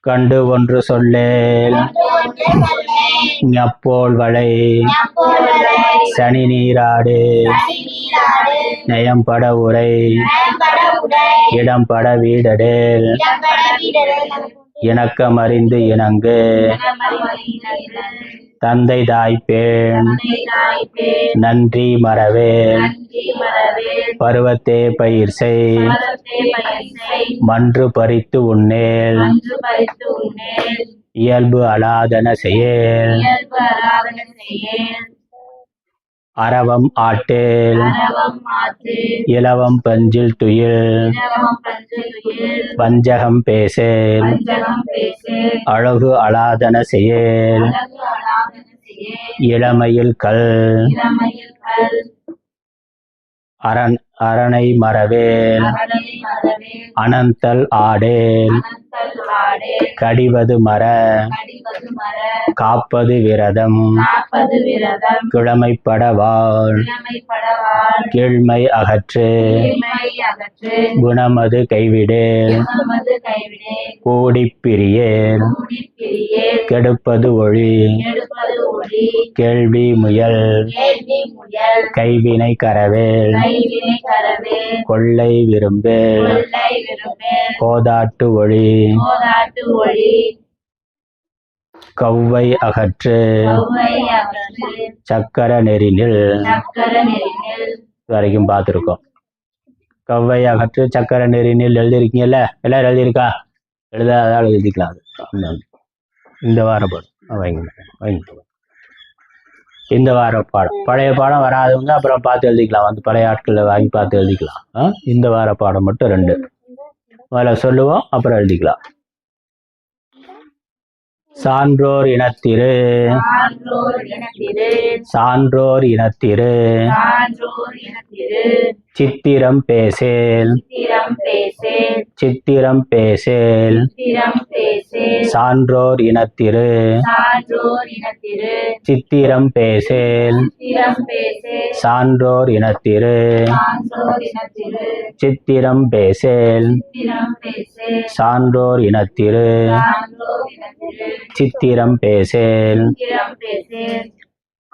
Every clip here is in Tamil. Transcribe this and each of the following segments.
கண்டு ஒன்று சொல்லேல் ஞப்போல் வளை. சனி நீராடு. நயம்பட உரை. இடம்பட வீடடேல். இணக்கமறிந்து இணங்கு. தந்தை தாய்ப்பேன் நன்றி மறவேல் பருவத்தே பயிர் செய். மன்று பறித்து உண்ணேல். இயல்பு அலாதன செயல் அரவம் ஆட்டேல். இலவம் பஞ்சில் துயில். வஞ்சகம் பேசேல். அழகு அலாதன செயேல் இளமையில் கல். அரண் அரணை மறவேல். அனந்தல் ஆடேல். கடிவது மர காப்பது விரதம். கிழமைப்பட வாழ் கீழ்மை அகற்று. குணமது கைவிடேல் கூடிப் பிரியேல் கெடுப்பது ஒழி கேள்வி முயல். கைவினை கரவேல். கொள்ளை விரும்பேல். கோதாட்டு ஒளி. கவ்வை அகற்று. சக்கர நெறினில் வரைக்கும் பார்த்துருக்கோம். கவ்வை அகற்று சக்கர நெறினில் எழுதியிருக்கீங்கல்ல? எல்லாரும் எழுதியிருக்கா? எழுதாதால் எழுதிக்கலாம் அது. இந்த வார பாடம். வைங்க வைங்க. இந்த வார பாடம். பழைய பாடம் வராதவங்க அப்புறம் பார்த்து எழுதிக்கலாம். வந்து பழைய ஆட்களில் வாங்கி பார்த்து எழுதிக்கலாம்? இந்த வார பாடம் மட்டும் ரெண்டு. முதல்ல சொல்லுவோம் அப்புறம் எழுதிக்கலாம். சான்றோர் இனத்திரு சான்றோர் இனத்திரு சித்திரம் பேசேல் சித்திரம் பேசேல் சான்றோர் இனத்திரு சித்திரம் பேசேல் சான்றோர் இனத்திரு சித்திரம் பேசேல் சான்றோர் இனத்திரு சித்திரம் பேசேல்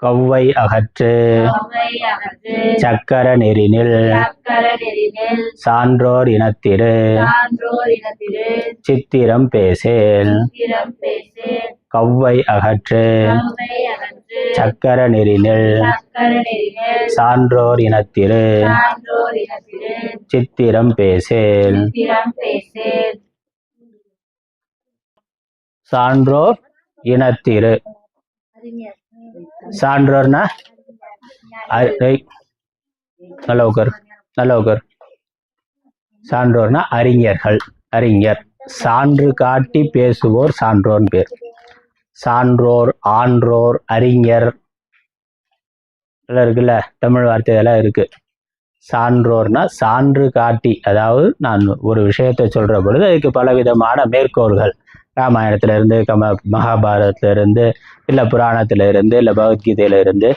கவ்வை அகற்று. சக்கர நெறினில் சான்றோர் இனத்திரு. சித்திரம் பேசேல் கவ்வை அகற்று. சக்கர நெறினில் சான்றோர் இனத்திரு. சித்திரம் பேசேல் சான்றோர் இனத்திரு. சான்றோர்னா அ- ஏய், நல்ல நல்ல சான்றோர்னா அறிஞர்கள் அறிஞர். சான்று காட்டி பேசுவோர் சான்றோன் பேர். சான்றோர் ஆன்றோர் அறிஞர். இருக்குல்ல? தமிழ் வார்த்தை இதெல்லாம் இருக்கு. சான்றோர்னா சான்று காட்டி அதாவது நான் ஒரு விஷயத்தை சொல்ற பொழுது அதுக்கு பலவிதமான மேற்கோள்கள். ராமாயணத்துல இருந்து கம மகாபாரதத்துல இருந்து இல்லை புராணத்துல இருந்து இல்லை பகவத்கீதையில இருந்து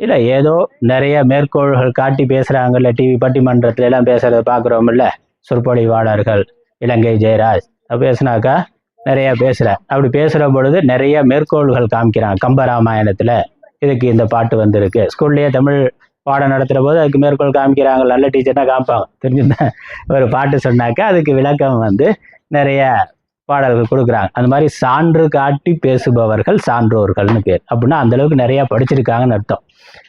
இல்லை ஏதோ நிறைய மேற்கோள்கள் காட்டி பேசுறாங்கல்ல டிவி பட்டிமன்றத்துல எல்லாம் பேசுறத பார்க்குறோம்ல சொற்பொழிவாளர்கள் இலங்கை ஜெயராஜ் பேசுனாக்கா நிறைய பேசுற. அப்படி பேசுற பொழுது நிறைய மேற்கோள்கள் காமிக்கிறாங்க கம்பராமாயணத்தில் இதுக்கு இந்த பாட்டு வந்திருக்கு. ஸ்கூல்லயே தமிழ் பாடம் நடத்துகிற போது அதுக்கு மேற்கோள் காமிக்கிறாங்க நல்ல டீச்சர்னா காமிப்பாங்க. தெரிஞ்சுதான் ஒரு பாட்டு சொன்னாக்கா அதுக்கு விளக்கம் வந்து நிறைய பாடல்கள் கொடுக்குறாங்க. அந்த மாதிரி சான்று காட்டி பேசுபவர்கள் சான்றோர்கள்னு பேர். அப்படின்னா அந்த அளவுக்கு நிறையா படிச்சிருக்காங்கன்னு அர்த்தம்.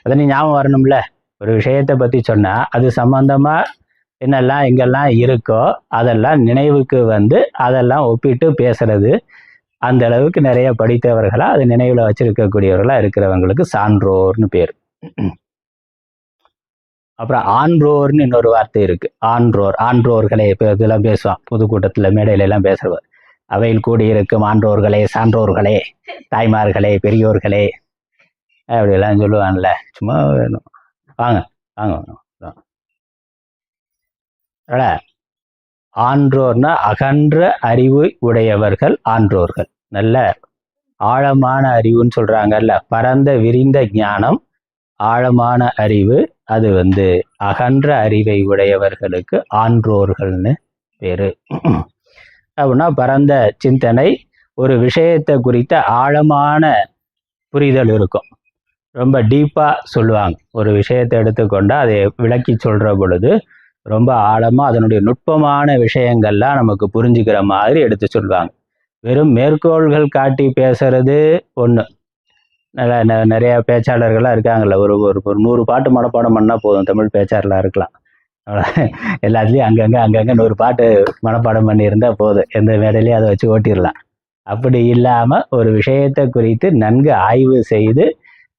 அதை நீ ஞாபகம் வரணும்ல? ஒரு விஷயத்தை பற்றி சொன்னால் அது சம்மந்தமாக என்னெல்லாம் எங்கெல்லாம் இருக்கோ அதெல்லாம் நினைவுக்கு வந்து அதெல்லாம் ஒப்பிட்டு பேசுறது. அந்த அளவுக்கு நிறைய படித்தவர்களாக அது நினைவில் வச்சிருக்கக்கூடியவர்களாக இருக்கிறவங்களுக்கு சான்றோர்னு பேர். அப்புறம் ஆன்றோர்னு இன்னொரு வார்த்தை இருக்குது ஆன்றோர் ஆன்றோர்களே இப்போ இதெல்லாம் பேசுவான். பொதுக்கூட்டத்தில் மேடையில எல்லாம் பேசுறவர். அவையில் கூடியிருக்கும் ஆன்றோர்களே சான்றோர்களே தாய்மார்களே பெரியோர்களே. அப்படியெல்லாம் சொல்லுவான்ல. சும்மா வேணும். வாங்க வாங்க வாங்க, ஆன்றோர்னா அகன்ற அறிவு உடையவர்கள் ஆன்றோர்கள். நல்ல ஆழமான அறிவுன்னு சொல்றாங்கல்ல. பரந்த விரிந்த ஞானம் ஆழமான அறிவு அது வந்து அகன்ற அறிவை உடையவர்களுக்கு ஆன்றோர்கள்னு பேரு. அப்படின்னா பரந்த சிந்தனை ஒரு விஷயத்தை குறித்த ஆழமான புரிதல் இருக்கும். ரொம்ப டீப்பாக சொல்லுவாங்க. ஒரு விஷயத்தை எடுத்துக்கொண்டு அதை விளக்கி சொல்கிற பொழுது ரொம்ப ஆழமாக அதனுடைய நுட்பமான விஷயங்கள்லாம் நமக்கு புரிஞ்சுக்கிற மாதிரி எடுத்து சொல்லுவாங்க. வெறும் மேற்கோள்கள் காட்டி பேசுறது ஒன்று நல்ல ந- நிறைய இருக்காங்கல்ல ஒரு ஒரு ஒரு நூறு பாட்டு மனப்பாடம் பண்ணால் போதும் தமிழ் பேச்சாளராக இருக்கலாம். எல்லாத்துலேயும் அங்கங்கே அங்கங்கே நூறு பாட்டு மனப்பாடம் பண்ணியிருந்தால் போதும். எந்த மேடையிலையும் அதை வச்சு ஓட்டிடலாம். அப்படி இல்லாமல் ஒரு விஷயத்தை குறித்து நன்கு ஆய்வு செய்து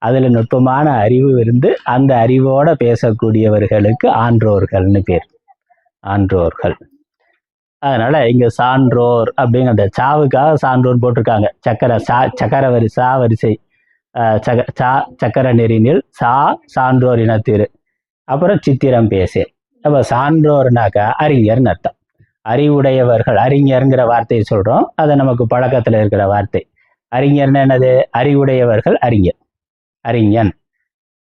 அதில் நுட்பமான அறிவு இருந்து அந்த அறிவோட பேசக்கூடியவர்களுக்கு ஆன்றோர்கள்னு பேர். ஆன்றோர்கள். அதனால் இங்கே சான்றோர் அப்படிங்கிற அந்த சாவுக்காக சான்றோர் போட்டிருக்காங்க. சக்கர சா சக்கர வரி சா வரிசை சக சா சக்கர நெறினில் சா சான்றோர் இனத்திரு. அப்புறம் சித்திரம் பேசேன் அப்போ சான்றோர்னாக்கா அறிஞர்னு அர்த்தம் அறிவுடையவர்கள் அறிஞருங்கிற வார்த்தையை சொல்கிறோம் அது நமக்கு பழக்கத்தில் இருக்கிற வார்த்தை. அறிஞர்னு என்னது? அறிவுடையவர்கள் அறிஞர். அறிஞன்.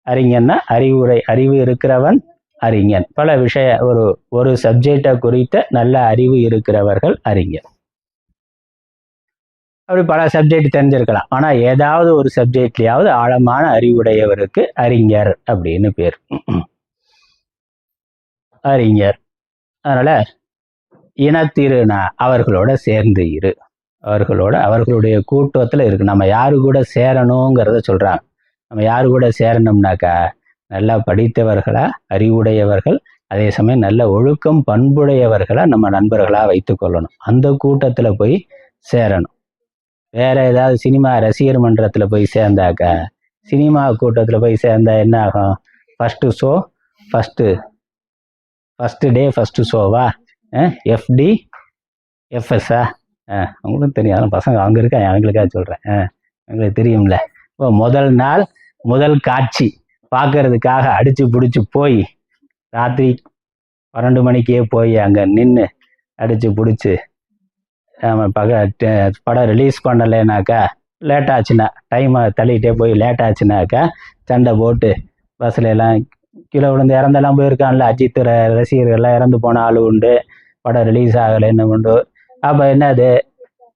அறிஞன்னா அறிவுரை அறிவு இருக்கிறவன் அறிஞன். பல விஷய ஒரு ஒரு சப்ஜெக்டை குறித்த நல்ல அறிவு இருக்கிறவர்கள் அறிஞர். அப்படி பல சப்ஜெக்ட் தெரிஞ்சிருக்கலாம். ஆனால் ஏதாவது ஒரு சப்ஜெக்ட்லையாவது ஆழமான அறிவுடையவருக்கு அறிஞர் அப்படின்னு பேர். அறிஞர். அதனால இனத்திருனா அவர்களோட சேர்ந்து இரு. அவர்களோட அவர்களுடைய கூட்டத்தில் இருக்கு. நம்ம யாரு கூட சேரணுங்கிறத சொல்றாங்க. நம்ம யாரு கூட சேரணும்னாக்கா நல்லா படித்தவர்களா அறிவுடையவர்கள் அதே சமயம் நல்ல ஒழுக்கம் பண்புடையவர்களா நம்ம நண்பர்களா வைத்துக்கொள்ளணும் அந்த கூட்டத்தில் போய் சேரணும். வேற ஏதாவது சினிமா ரசிகர் மன்றத்தில் போய் சேர்ந்தாக்கா சினிமா கூட்டத்தில் போய் சேர்ந்தா என்ன ஆகும்? First show first first day first ஷோவா FD எஃப்எஸ்ஸா அவங்களுக்கும் தெரியும். அதெல்லாம் பசங்க அவங்க இருக்காங்க. அவங்களுக்காக சொல்கிறேன் எங்களுக்கு தெரியும்ல. இப்போ முதல் நாள் முதல் காட்சி பார்க்கறதுக்காக அடித்து பிடிச்சி போய் ராத்திரி பன்னெண்டு மணிக்கே போய் அங்கே நின்று அடித்து பிடிச்சி பக படம் ரிலீஸ் பண்ணலைனாக்கா லேட் ஆச்சுன்னா டைமை தள்ளிகிட்டே போய் லேட் ஆச்சுனாக்கா சண்டை போட்டு பஸ்ஸில் எல்லாம் கீழே விழுந்து இறந்தெல்லாம் போயிருக்கான்ல அஜித் ரசிகர்கள்லாம் இறந்து போன ஆள் உண்டு. படம் ரிலீஸ் ஆகலைன்னு உண்டு. அப்போ என்னது?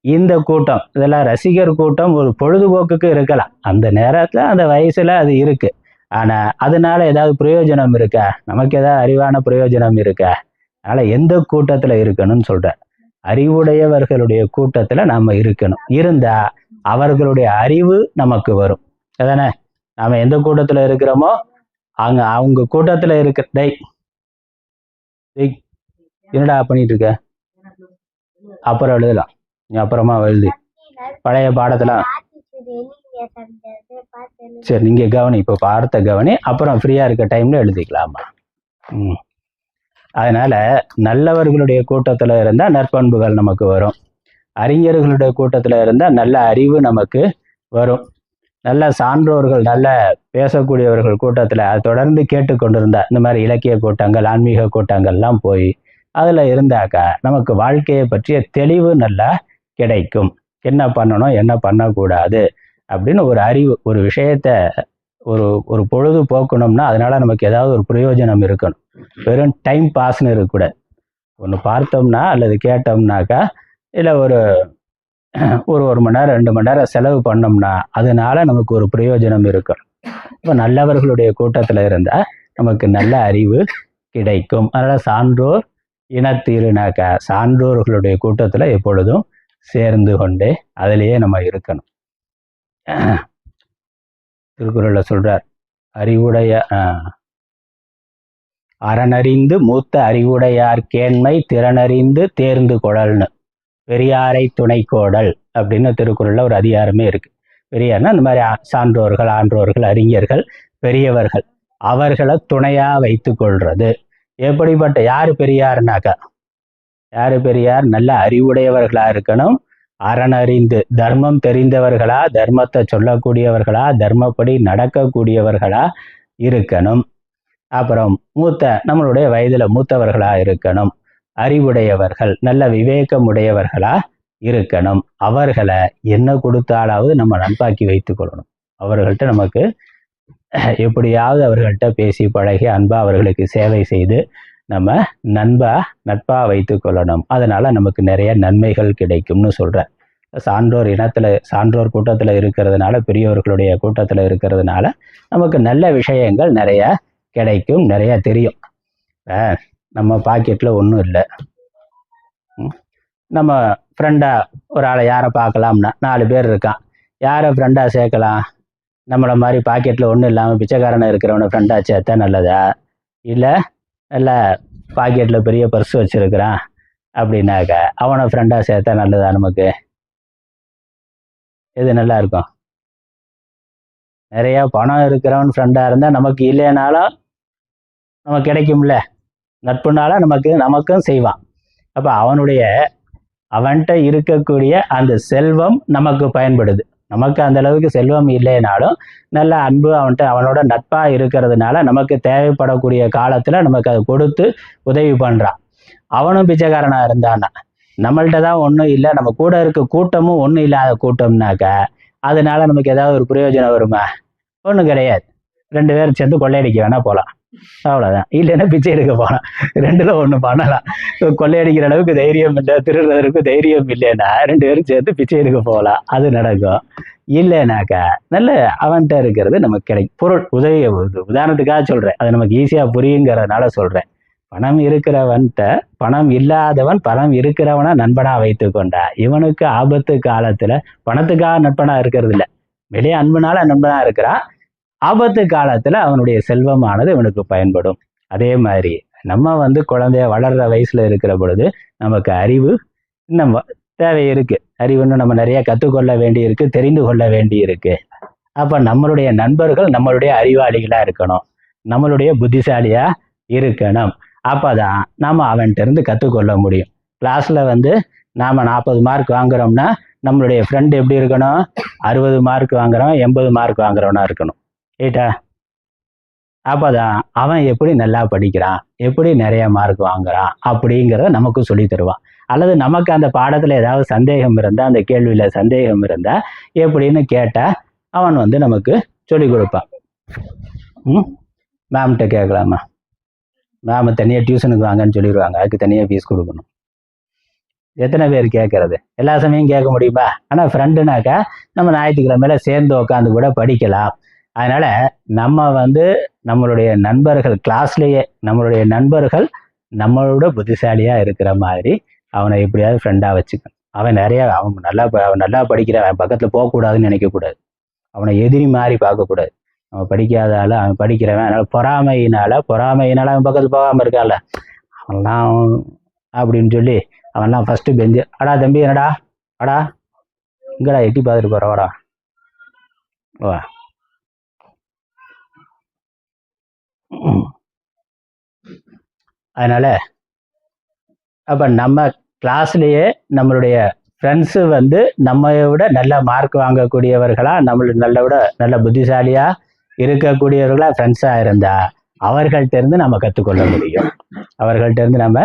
இந்த கூட்டம் இதெல்லாம் ரசிகர் கூட்டம் ஒரு பொழுதுபோக்குக்கு இருக்கலாம். அந்த நேரத்தில் அந்த வயசில் அது இருக்கு. ஆனால் அதனால ஏதாவது பிரயோஜனம் இருக்கா? நமக்கு ஏதாவது அறிவான பிரயோஜனம் இருக்கா? அதனால் எந்த கூட்டத்தில் இருக்கணும்னு சொல்கிறேன் அறிவுடையவர்களுடைய கூட்டத்தில் நம்ம இருக்கணும். இருந்தால் அவர்களுடைய அறிவு நமக்கு வரும். அதானே? நாம் எந்த கூட்டத்தில் இருக்கிறோமோ அங்க அவங்க கூட்டத்தில் இருக்க டை டெய் என்னடா பண்ணிட்டு இருக்க? அப்புறம் எழுதலாம் நீ அப்புறமா எழுது. பழைய பாடத்துல சரி நீங்க கவனி. இப்போ பார்த்த கவனி. அப்புறம் ஃப்ரீயா இருக்க டைம்ல எழுதிக்கலாமா? ம். அதனால நல்லவர்களுடைய கூட்டத்துல இருந்தா நற்பண்புகள் நமக்கு வரும். அறிஞர்களுடைய கூட்டத்துல இருந்தா நல்ல அறிவு நமக்கு வரும். நல்ல சான்றோர்கள் நல்ல பேசக்கூடியவர்கள் கூட்டத்தில் அதை தொடர்ந்து கேட்டுக்கொண்டிருந்தா இந்த மாதிரி இலக்கிய கூட்டங்கள் ஆன்மீக கூட்டங்கள்லாம் போய் அதில் இருந்தாக்கா நமக்கு வாழ்க்கையை பற்றிய தெளிவு நல்லா கிடைக்கும். என்ன பண்ணணும் என்ன பண்ணக்கூடாது அப்படின்னு ஒரு அறிவு ஒரு விஷயத்த ஒரு ஒரு பொழுது போக்கணும்னா அதனால நமக்கு ஏதாவது ஒரு பிரயோஜனம் இருக்கணும். வெறும் டைம் பாஸ்னு இருக்கக்கூடாது. ஒன்று பார்த்தோம்னா அல்லது கேட்டோம்னாக்கா இல்லை ஒரு ஒரு ஒரு மணி நேரம் ரெண்டு மணி நேரம் செலவு பண்ணோம்னா அதனால நமக்கு ஒரு பிரயோஜனம் இருக்கும். இப்போ நல்லவர்களுடைய கூட்டத்தில் இருந்தால் நமக்கு நல்ல அறிவு கிடைக்கும். அதனால் சான்றோர் இனத்தீருனாக்கா சான்றோர்களுடைய கூட்டத்தில் எப்பொழுதும் சேர்ந்து கொண்டே அதிலேயே நம்ம இருக்கணும். திருக்குறளில் சொல்கிறார் அறிவுடைய அறனறிந்து மூத்த அறிவுடையார் கேண்மை திறனறிந்து தேர்ந்து கொழல்னு பெரியாரை துணை கோடல் அப்படின்னு திருக்குறள்ல ஒரு அதிகாரமே இருக்கு. பெரியார்னா இந்த மாதிரி சான்றோர்கள் ஆன்றோர்கள் அறிஞர்கள் பெரியவர்கள். அவர்களை துணையா வைத்து கொள்றது. எப்படிப்பட்ட யாரு பெரியார்னாக்கா? யாரு பெரியார்? நல்ல அறிவுடையவர்களா இருக்கணும். அறனறிந்து தர்மம் தெரிந்தவர்களா தர்மத்தை சொல்லக்கூடியவர்களா தர்மப்படி நடக்கக்கூடியவர்களா இருக்கணும். அப்புறம் மூத்த நம்மளுடைய வயதுல மூத்தவர்களா இருக்கணும். அறிவுடையவர்கள் நல்ல விவேகமுடையவர்களா இருக்கணும். அவர்களை என்ன கொடுத்தாலாவது நம்ம நண்பாக்கி வைத்துக் கொள்ளணும். அவர்கள்ட்ட நமக்கு எப்படியாவது அவர்கள்ட்ட பேசி பழகி அன்பா அவர்களுக்கு சேவை செய்து நம்ம நண்பா நட்பா வைத்து கொள்ளணும். அதனால நமக்கு நிறைய நன்மைகள் கிடைக்கும்னு சொல்றேன். சான்றோர் இனத்துல சான்றோர் கூட்டத்துல இருக்கிறதுனால பெரியவர்களுடைய கூட்டத்துல இருக்கிறதுனால நமக்கு நல்ல விஷயங்கள் நிறைய கிடைக்கும் நிறைய தெரியும். நம்ம பாக்கெட்டில் ஒன்றும் இல்லை. நம்ம ஃப்ரெண்டாக ஒரு ஆளை யாரை பார்க்கலாம்னா நாலு பேர் இருக்கான். யாரை ஃப்ரெண்டாக சேர்க்கலாம்? நம்மளை மாதிரி பாக்கெட்டில் ஒன்றும் இல்லாமல் பிச்சைக்காரனை இருக்கிறவனை ஃப்ரெண்டாக சேர்த்தா நல்லதா? இல்லை நல்ல பாக்கெட்டில் பெரிய பர்ஸ் வச்சுருக்கிறான் அப்படின்னாக்க அவனை ஃப்ரெண்டாக சேர்த்தா நல்லதா நமக்கு? எது நல்லா இருக்கும்? நிறையா பணம் இருக்கிறவன் ஃப்ரெண்டாக இருந்தால் நமக்கு இல்லைனாலும் நமக்கு கிடைக்கும்ல. நட்புனால நமக்கு நமக்கும் செய்வான். அப்போ அவனுடைய அவன்கிட்ட இருக்கக்கூடிய அந்த செல்வம் நமக்கு பயன்படுது. நமக்கு அந்த அளவுக்கு செல்வம் இல்லைனாலும் நல்ல அன்பு அவன்கிட்ட அவனோட நட்பாக இருக்கிறதுனால நமக்கு தேவைப்படக்கூடிய காலத்தில் நமக்கு அதை கொடுத்து உதவி பண்ணுறான் அவனும் பிச்சைக்காரனாக இருந்தான்னா நம்மள்கிட்ட தான் ஒன்றும் இல்லை நம்ம கூட இருக்க கூட்டமும் ஒன்றும் இல்லாத கூட்டம்னாக்க அதனால நமக்கு ஏதாவது ஒரு பிரயோஜனம் வருமா? ஒன்றும் கிடையாது. ரெண்டு பேரும் சேர்ந்து கொள்ளையடிக்க வேணால் போகலாம் அவ்வளோதான் இல்லைன்னா பிச்சை எடுக்க போகலாம் ரெண்டுல ஒன்று பண்ணலாம். கொள்ளையடிக்கிற அளவுக்கு தைரியம் இல்லை திருடுறதுக்கு தைரியம் இல்லைன்னா ரெண்டு பேரும் சேர்த்து பிச்சை எடுக்க போகலாம் அது நடக்கும். இல்லைனாக்கா நல்ல அவன்கிட்ட இருக்கிறது நமக்கு கிடைக்கும். பொருள் உதவி உதாரணத்துக்காக சொல்கிறேன் அது நமக்கு ஈஸியாக புரியுங்கிறதுனால சொல்கிறேன் பணம் இருக்கிறவன்கிட்ட பணம் இல்லாதவன் பணம் இருக்கிறவனா நண்பனா வைத்து கொண்டா இவனுக்கு ஆபத்து காலத்துல பணத்துக்காக நண்பனா இருக்கிறது இல்ல வெளியே அன்புனால நண்பனா இருக்கிறான். ஆபத்து காலத்துல அவனுடைய செல்வமானது இவனுக்கு பயன்படும். அதே மாதிரி நம்ம வந்து குழந்தைய வளர்ற வயசுல இருக்கிற பொழுது நமக்கு அறிவு இன்னும் தேவை இருக்கு. அறிவுன்னு நம்ம நிறைய கற்றுக்கொள்ள வேண்டியிருக்கு தெரிந்து கொள்ள வேண்டி இருக்கு அப்ப நம்மளுடைய நண்பர்கள் நம்மளுடைய அறிவாளிகளா இருக்கணும். நம்மளுடைய புத்திசாலியா இருக்கணும். அப்பதான் நாம அவன்கிட்ட இருந்து கற்றுக்கொள்ள முடியும். கிளாஸ்ல வந்து நாம நாற்பது மார்க் வாங்குறோம்னா நம்மளுடைய ஃப்ரெண்ட் எப்படி இருக்கணும்? அறுபது மார்க் வாங்குறோம் எண்பது மார்க் வாங்குறவனா இருக்கணும். ஏட்டா? அப்போதான் அவன் எப்படி நல்லா படிக்கிறான் எப்படி நிறைய மார்க் வாங்குறான் அப்படிங்கிறத நமக்கு சொல்லி தருவான். அல்லது நமக்கு அந்த பாடத்தில் ஏதாவது சந்தேகம் இருந்தால் அந்த கேள்வியில் சந்தேகம் இருந்தால் எப்படின்னு கேட்டால் அவன் வந்து நமக்கு சொல்லி கொடுப்பான். ம்? மேம்கிட்ட கேட்கலாமா? மேம் தனியாக டியூஷனுக்கு வாங்கன்னு சொல்லிடுவாங்க அதுக்கு தனியாக ஃபீஸ் கொடுக்கணும். எத்தனை பேர் கேட்கறது? எல்லா சமயம் கேட்க முடியுமா? ஆனால் ஃப்ரெண்டுனாக்கா நம்ம ஞாயிற்றுக்கிழமையில சேர்ந்து உட்காந்து கூட படிக்கலாம். அதனால நம்ம வந்து நம்மளுடைய நண்பர்கள் கிளாஸ்லேயே நம்மளுடைய நண்பர்கள் நம்மளோட புத்திசாலியாக இருக்கிற மாதிரி அவனை எப்படியாவது ஃப்ரெண்டாக வச்சுக்கணும். அவன் நிறையா அவன் நல்லா அவன் நல்லா படிக்கிறான். அவன் பக்கத்தில் போகக்கூடாதுன்னு நினைக்கக்கூடாது. அவனை எதிரி மாதிரி பார்க்கக்கூடாது. அவன் படிக்காத அவன் படிக்கிறவன். அதனால் பொறாமையினால் பொறாமையினால் அவன் பக்கத்தில் போகாமல் இருக்கான்ல. அவன்லாம் அப்படின்னு சொல்லி அவன்லாம் ஃபஸ்ட்டு பெஞ்சு அடா தம்பி என்னடா? அடா இங்கடா எட்டி பார்த்துட்டு போகிற ஓ வா அதனால அப்போ நம்ம கிளாஸ்லேயே நம்மளுடைய ஃப்ரெண்ட்ஸு வந்து நம்ம விட நல்ல மார்க் வாங்கக்கூடியவர்களா நம்மளுக்கு நல்ல விட நல்ல புத்திசாலியா இருக்கக்கூடியவர்களாக ஃப்ரெண்ட்ஸாக இருந்தா அவர்கள்ட்ட இருந்து நம்ம கற்றுக்கொள்ள முடியும். அவர்கள்ட்ட இருந்து நம்ம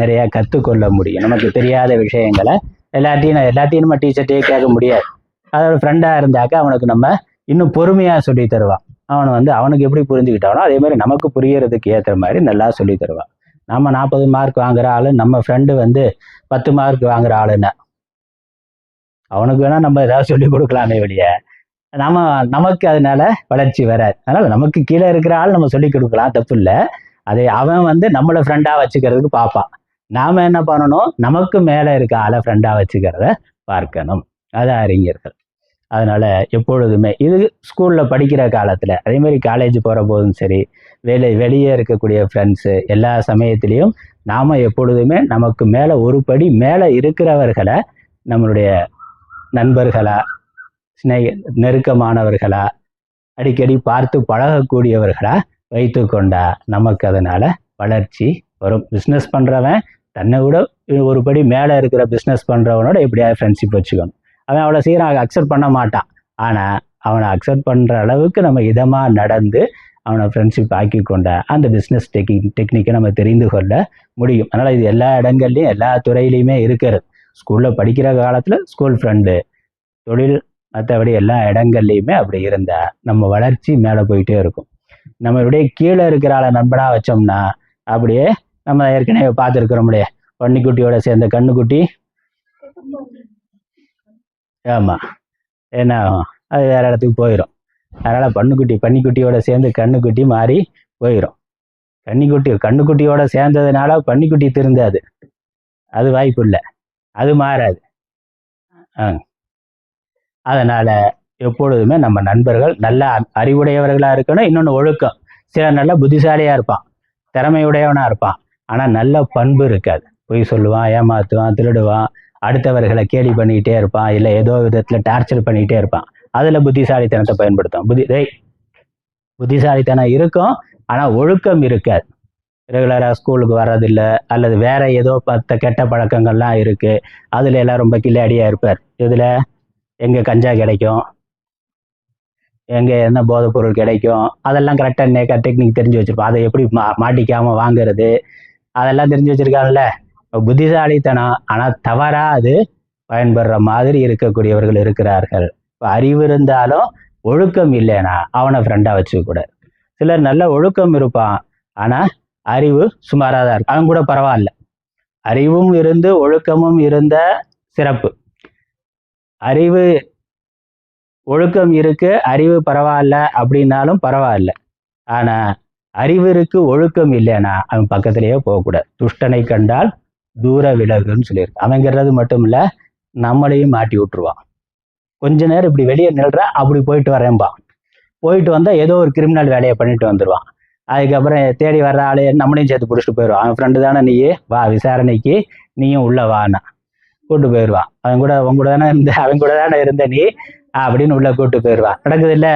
நிறைய கற்றுக்கொள்ள முடியும். நமக்கு தெரியாத விஷயங்களை எல்லாத்தையும் எல்லாத்தையும் நம்ம டீச்சர்ட்டே கேட்க முடியாது. அதோட ஃப்ரெண்டாக இருந்தாக்கா அவனுக்கு நம்ம இன்னும் பொறுமையாக சொல்லி தருவான். அவனை வந்து அவனுக்கு எப்படி புரிஞ்சுக்கிட்டானோ அதே மாதிரி நமக்கு புரியறதுக்கு ஏற்ற மாதிரி நல்லா சொல்லி தருவான். நம்ம நாற்பது மார்க் வாங்குற ஆளு நம்ம ஃப்ரெண்டு வந்து பத்து மார்க் வாங்குற ஆளுன்னா. அவனுக்கு வேணா நம்ம ஏதாவது சொல்லி கொடுக்கலாமே வெளியே நம்ம நமக்கு அதனால வளர்ச்சி வராது. அதனால நமக்கு கீழே இருக்கிற ஆள் நம்ம சொல்லி கொடுக்கலாம் தப்பு இல்லை. அதை அவன் வந்து நம்மளை ஃப்ரெண்டாக வச்சுக்கிறதுக்கு பார்ப்பான். நாம என்ன பண்ணணும்? நமக்கு மேலே இருக்க ஆளை ஃப்ரெண்டாக வச்சுக்கிறத பார்க்கணும். அது அறிஞர்கள். அதனால எப்பொழுதுமே இது ஸ்கூலில் படிக்கிற காலத்தில் அதேமாதிரி காலேஜ் போகிற போதும் சரி வெளி வெளியே இருக்கக்கூடிய ஃப்ரெண்ட்ஸு எல்லா சமயத்திலையும் நாம் எப்பொழுதுமே நமக்கு மேலே ஒரு படி மேலே இருக்கிறவர்களை நம்மளுடைய நண்பர்களா சிநேக நெருக்கமானவர்களா அடிக்கடி பார்த்து பழகக்கூடியவர்களா வைத்து கொண்டா நமக்கு அதனால் வளர்ச்சி வரும். பிஸ்னஸ் பண்ணுறவன் தன்னை விட ஒரு படி மேலே இருக்கிற பிஸ்னஸ் பண்ணுறவனோட எப்படியாவது ஃப்ரெண்ட்ஷிப் வச்சுக்கணும். அவன் அவ்வளோ சீராக அக்செப்ட் பண்ண மாட்டான். ஆனால் அவனை அக்செப்ட் பண்ணுற அளவுக்கு நம்ம இதமாக நடந்து அவனை ஃப்ரெண்ட்ஷிப் ஆக்கி கொண்ட அந்த பிஸ்னஸ் டெக்னிக் டெக்னிக்கை நம்ம தெரிந்து கொள்ள முடியும். அதனால் இது எல்லா இடங்கள்லையும் எல்லா துறையிலையுமே இருக்கிறது. ஸ்கூலில் படிக்கிற காலத்தில் ஸ்கூல் ஃப்ரெண்டு தொழில் மற்றபடி எல்லா இடங்கள்லையுமே அப்படி இருந்தால் நம்ம வளர்ச்சி மேலே போயிட்டே இருக்கும். நம்மளுடைய கீழே இருக்கிற ஆளை நண்பனாக வச்சோம்னா அப்படியே நம்ம ஏற்கனவே பார்த்துருக்குறோம்லே பன்னிக்குட்டியோட சேர்ந்த கண்ணுக்குட்டி. ஆமாம் என்ன ஆகும் அது வேற இடத்துக்கு போயிடும் அதனால் பண்ணுக்குட்டி பன்னிக்குட்டியோட சேர்ந்து கண்ணுக்குட்டி மாறி போயிடும் கன்னிக்குட்டி கண்ணுக்குட்டியோட சேர்ந்ததுனால பன்னிக்குட்டி திருந்தாது. அது வாய்ப்பு இல்லை அது மாறாது. ஆ. அதனால் எப்பொழுதுமே நம்ம நண்பர்கள் நல்ல அறிவுடையவர்களாக இருக்கணும். இன்னொன்று ஒழுக்கம். சில நல்ல புத்திசாலியாக இருப்பான். திறமையுடையவனாக இருப்பான். ஆனால் நல்ல பண்பு இருக்காது. பொய் சொல்லுவான் ஏமாத்துவான் திருடுவான். அடுத்தவர்களை கேலி பண்ணிக்கிட்டே இருப்பான் இல்லை ஏதோ விதத்தில் டார்ச்சர் பண்ணிக்கிட்டே இருப்பான். அதில் புத்திசாலித்தனத்தை பயன்படுத்தும். புத்தி டேய் புத்திசாலித்தனம் இருக்கும் ஆனால் ஒழுக்கம் இருக்காது. ரெகுலராக ஸ்கூலுக்கு வர்றதில்லை அல்லது வேற ஏதோ பத்த கெட்ட பழக்கங்கள்லாம் இருக்குது அதில் எல்லாம் ரொம்ப கில்லாடியாக இருப்பார். இதில் எங்கே கஞ்சா கிடைக்கும் எங்கே என்ன போதைப் பொருள் கிடைக்கும் அதெல்லாம் கரெக்டாக நேக்கா டெக்னிக் தெரிஞ்சு வச்சுருப்போம் அதை எப்படி மா மாட்டிக்காமல் வாங்குறது அதெல்லாம் தெரிஞ்சு வச்சிருக்காங்கல்ல புத்திசாலித்தனம் ஆனால் தவறாக அது பயன்படுற மாதிரி இருக்கக்கூடியவர்கள் இருக்கிறார்கள். இப்போ அறிவு இருந்தாலும் ஒழுக்கம் இல்லைன்னா அவனை ஃப்ரெண்டாக வச்சுக்கூடாது. சிலர் நல்ல ஒழுக்கம் இருப்பான் ஆனால் அறிவு சுமாராக தான் இருக்கும் அவன் கூட பரவாயில்ல. அறிவும் இருந்து ஒழுக்கமும் இருந்த சிறப்பு. அறிவு ஒழுக்கம் இருக்கு அறிவு பரவாயில்ல அப்படின்னாலும் பரவாயில்ல. ஆனால் அறிவு இருக்கு ஒழுக்கம் இல்லைன்னா அவன் பக்கத்திலேயே போகக்கூடாது. துஷ்டனை கண்டால் தூர விலகுன்னு சொல்லியிருக்கு. அவங்கிறது மட்டும் இல்ல நம்மளையும் மாட்டி விட்டுருவான். கொஞ்ச நேரம் இப்படி வெளியே நில்றா அப்படி போயிட்டு வரேன்பா. போயிட்டு வந்தா ஏதோ ஒரு கிரிமினல் வேலையை பண்ணிட்டு வந்துடுவான் அதுக்கப்புறம் தேடி வர்ற ஆளு நம்மளையும் சேர்த்து பிடிச்சிட்டு போயிடுவான். அவன் ஃப்ரெண்டு தானே நீ வா விசாரணைக்கு நீயும் உள்ள வானா கூட்டு போயிடுவான். அவன் கூட அவன் கூட தானே இருந்த அவன் கூட தானே இருந்த நீ அப்படின்னு உள்ள கூட்டு போயிடுவான். நடக்குது இல்ல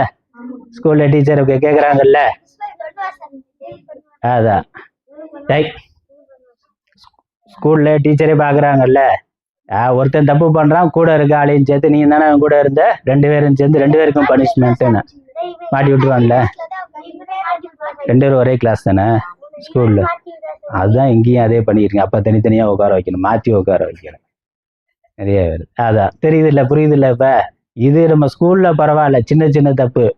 ஸ்கூல்ல டீச்சர் கேக்குறாங்கல்ல? அதான். ஸ்கூல்ல டீச்சரே பாக்குறாங்கல்ல. ஆ, ஒருத்தன் தப்பு பண்றான் கூட இருக்க ஆளையும் சேர்த்து நீங்க தானே அவன் கூட இருந்த? ரெண்டு பேரும் சேர்ந்து ரெண்டு பேருக்கும் பனிஷ்மெண்ட்னு மாட்டி விட்டுருவான்ல. ரெண்டு பேரும் ஒரே கிளாஸ் தானே? ஸ்கூல்ல. அதுதான் இங்கேயும் அதே பண்ணிருக்கீங்க அப்ப தனித்தனியா உட்கார வைக்கணும். மாத்தி உட்கார வைக்கணும். நிறைய பேர். அதான். தெரியுது இல்ல புரியுது இல்ல இப்ப? இது நம்ம ஸ்கூல்ல பரவாயில்ல. சின்ன சின்ன தப்பு.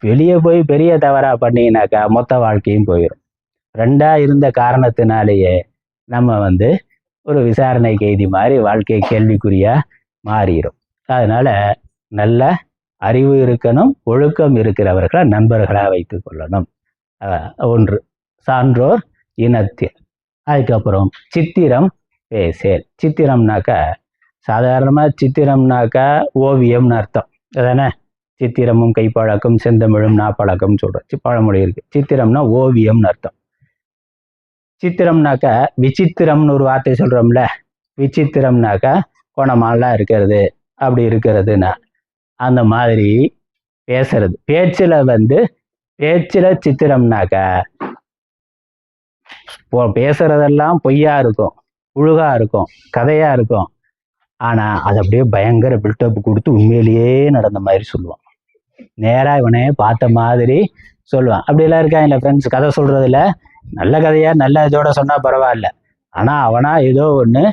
வெளியே போய் பெரிய தவறா பண்ணீங்கன்னாக்கா மொத்த வாழ்க்கையும் போயிடும் ரெண்டா இருந்த காரணத்தினாலேயே நம்ம வந்து ஒரு விசாரணை கைதி மாதிரி வாழ்க்கை கேள்விக்குறியா மாறிடும் அதனால நல்ல அறிவு இருக்கணும் ஒழுக்கம் இருக்கிறவர்களை நண்பர்களாக வைத்துக் கொள்ளணும். ஒன்று சான்றோர் இனத்தில் அதுக்கப்புறம் சித்திரம் பேசேல். சித்திரம்னாக்கா சாதாரணமாக சித்திரம்னாக்கா ஓவியம்னு அர்த்தம். அதானே? சித்திரமும் கைப்பழக்கம் செந்தமிழும் நாப்பழக்கம் சொல்கிறோம் பழமொழி இருக்குது சித்திரம்னா ஓவியம்னு அர்த்தம். சித்திரம்னாக்கா விசித்திரம்னு ஒரு வார்த்தை சொல்கிறோம்ல விசித்திரம்னாக்கா குணமாலாம் இருக்கிறது. அப்படி இருக்கிறதுனா அந்த மாதிரி பேசுறது. பேச்சில் வந்து பேச்சில் சித்திரம்னாக்கா இப்போ பேசுறதெல்லாம் பொய்யா இருக்கும். புழுகா இருக்கும். கதையா இருக்கும். ஆனா அது அப்படியே பயங்கர பில்டப் கொடுத்து உண்மையிலேயே நடந்த மாதிரி சொல்லுவான். நேரா இவனே பார்த்த மாதிரி சொல்லுவான். அப்படியெல்லாம் இருக்காங்க ஃப்ரெண்ட்ஸ் கதை சொல்றதுல நல்ல கதையா நல்ல இதோட சொன்னா பரவாயில்ல. ஆனா அவனா ஏதோ ஒண்ணு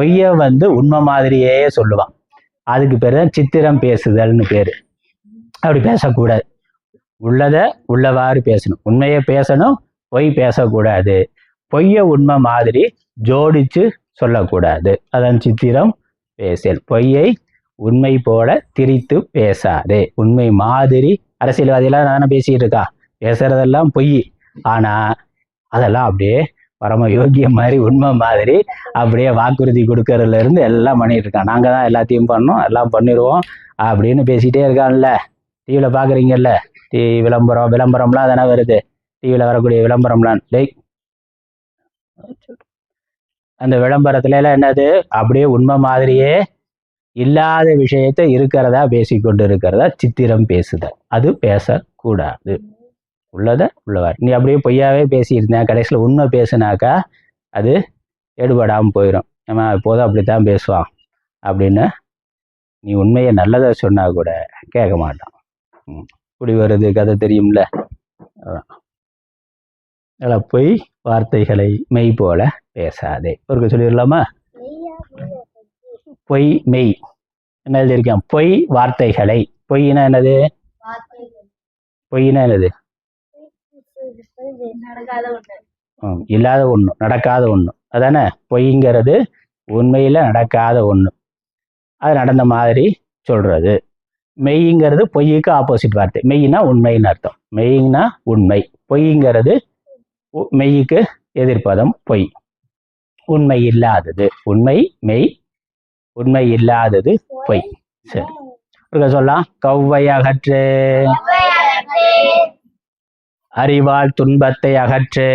பொய்ய வந்து உண்மை மாதிரியே சொல்லுவான். அதுக்கு பேர் தான் சித்திரம் பேசுதல்னு பேரு. அப்படி பேசக்கூடாது. உள்ளதை உள்ளவாறு பேசணும். உண்மையை பேசணும் பொய் பேசக்கூடாது. பொய்ய உண்மை மாதிரி ஜோடிச்சு சொல்லக்கூடாது. அதான் சித்திரம் பேசல். பொய்யை உண்மை போல திரித்து பேசாதே. உண்மை மாதிரி. அரசியல்வாதியெல்லாம் நானே பேசிட்டு இருக்கா? பேசுறதெல்லாம் பொய். ஆனா அதெல்லாம் அப்படியே பரம யோகிய மாதிரி உண்மை மாதிரி அப்படியே வாக்குறுதி கொடுக்கறதுல இருந்து எல்லாம் பண்ணிட்டு இருக்கான். நாங்க தான் எல்லாத்தையும் பண்ணோம் எல்லாம் பண்ணிடுவோம் அப்படின்னு பேசிட்டே இருக்கான்ல. டிவியில் பார்க்குறீங்கல்ல டி விளம்பரம் விளம்பரம்லாம் தானே வருது. டிவியில் வரக்கூடிய விளம்பரம்லாம். டேய் அந்த விளம்பரத்துல எல்லாம் என்னது? அப்படியே உண்மை மாதிரியே இல்லாத விஷயத்தை இருக்கிறதா பேசிக்கொண்டு இருக்கிறதா சித்திரம் பேசுதல். அது பேசக்கூடாது. உள்ளதை உள்ளவர். நீ அப்படியே பொய்யாவே பேசியிருந்தேன் கடைசியில் உண்மை பேசுனாக்கா அது எடுபடாமல் போயிடும் ஏமா இப்போதும் அப்படித்தான் பேசுவான் அப்படின்னு நீ உண்மையை நல்லதை சொன்னால் கூட கேட்க மாட்டான். ம். இப்படி வருது கதை தெரியும்ல. நல்லா அதில் பொய் வார்த்தைகளை மெய் போல பேசாதே. ஒரு சொல்லிடலாமா? பொய் மெய். என்ன எழுதியிருக்கேன்? பொய் வார்த்தைகளை. பொய்னா என்னது? பொய்னா என்னது? இல்லாத ஒன்று நடக்காத ஒன்று அதானே? பொய்ங்கிறது உண்மையில் நடக்காத ஒன்று அது நடந்த மாதிரி சொல்கிறது மெய்ங்கிறது பொய்யுக்கு ஆப்போசிட் வார்த்தை. மெய்னா உண்மைன்னு அர்த்தம். மெய்னா உண்மை. பொய்ங்கிறது மெய்யுக்கு எதிர்ப்பதம் பொய். உண்மை இல்லாதது. உண்மை மெய் உண்மை இல்லாதது பொய். சரி. சொல்லலாம் கவ்வை அகற்று. அறிவால் துன்பத்தை அகற்று.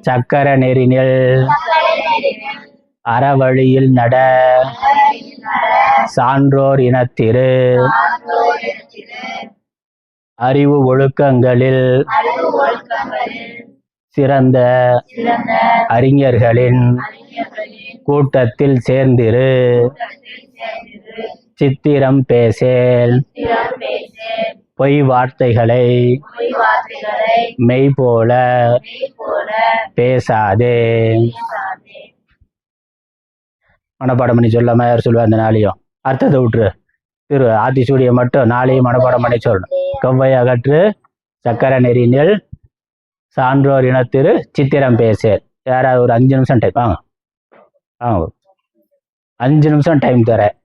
சக்கர நெறினில் அறவழியில் நட. சான்றோர் இனத்திரு. அறிவு ஒழுக்கங்களில் சிறந்த அறிஞர்களின் கூட்டத்தில் சேர்ந்திரு. சித்திரம் பேசேல். பொய் வார்த்தைகளை மெய் போல பேசாதே. மனப்பாடம் பண்ணி சொல்லாம யார் சொல்லுவா அந்த நாளையும்? அர்த்தத்தை விட்டுரு. திரு ஆத்திசூடியை மட்டும் நாளையும் மனப்பாடம் பண்ணி சொல்லணும். கவ்வை அகற்று சக்கர நெறினில் சான்றோர் இனத்திரு சித்திரம் பேசேல் யாராவது ஒரு அஞ்சு நிமிஷம் டைம் வாங்க. வாங்க. அஞ்சு நிமிஷம் டைம் தரேன்.